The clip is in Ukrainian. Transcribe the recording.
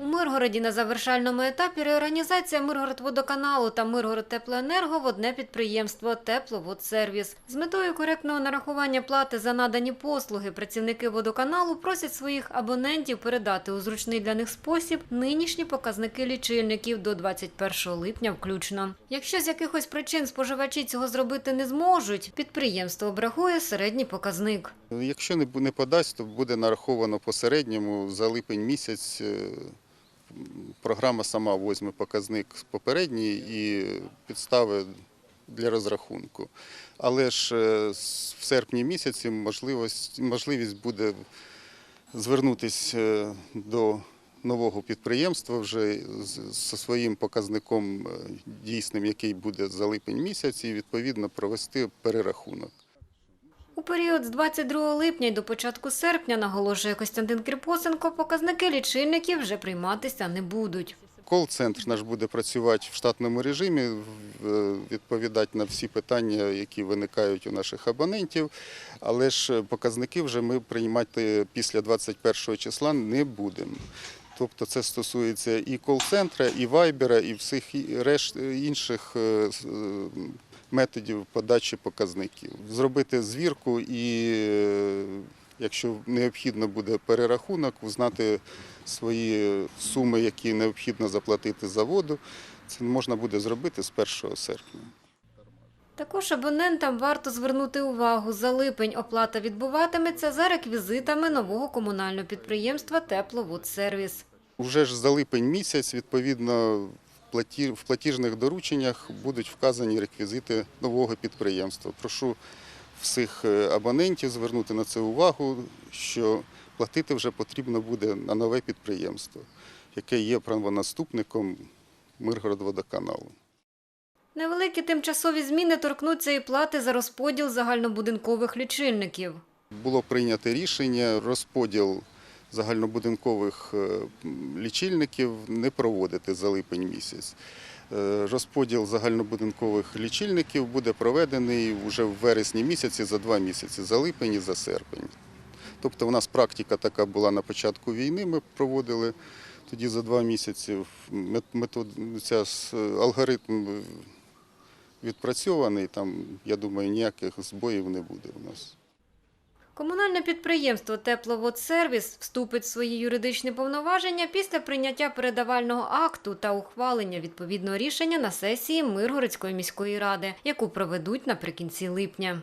У Миргороді на завершальному етапі реорганізація Миргородводоканалу та Миргородтеплоенерго в одне підприємство «Тепловодсервіс». З метою коректного нарахування плати за надані послуги працівники водоканалу просять своїх абонентів передати у зручний для них спосіб нинішні показники лічильників до 21 липня включно. Якщо з якихось причин споживачі цього зробити не зможуть, підприємство обрахує середній показник. Якщо не подасть, то буде нараховано по середньому за липень місяць. Е, Програма сама візьме показник попередній і підстави для розрахунку. Але ж е, в серпні місяці можливість, буде звернутися до нового підприємства вже зі своїм показником е, дійсним, який буде за липень місяць, і відповідно провести перерахунок. Період з 22 липня до початку серпня, наголошує Костянтин Кріпосенко, показники лічильників вже прийматися не будуть. Кол-центр наш буде працювати в штатному режимі, відповідати на всі питання, які виникають у наших абонентів. Але ж показники вже ми приймати після 21 числа не будемо. Тобто це стосується і кол-центра, і вайбера, і всіх решт інших е, е, методів подачі показників. Зробити звірку і, е, якщо необхідно буде перерахунок, узнати свої суми, які необхідно заплатити за воду. Це можна буде зробити з 1 серпня. Також абонентам варто звернути увагу, за липень оплата відбуватиметься за реквізитами нового комунального підприємства «Тепловодсервіс». Уже ж за липень місяць, відповідно, в платіжних дорученнях будуть вказані реквізити нового підприємства. Прошу всіх е, абонентів звернути на це увагу, що платити вже потрібно буде на нове підприємство, яке є правонаступником Миргородводоканалу. Невеликі тимчасові зміни торкнуться і плати за розподіл загальнобудинкових лічильників. Було прийнято рішення розподіл загальнобудинкових е, лічильників не проводити за липень місяць. Е, Розподіл загальнобудинкових лічильників буде проведений вже в вересні місяці за два місяці, за липень і за серпень. Тобто у нас практика така була на початку війни, ми проводили тоді за два місяці. Метод, ця алгоритм відпрацьований, там, я думаю, ніяких збоїв не буде у нас. Комунальне підприємство «Тепловодсервіс» вступить в свої юридичні повноваження після прийняття передавального акту та ухвалення відповідного рішення на сесії Миргородської міської ради, яку проведуть наприкінці липня.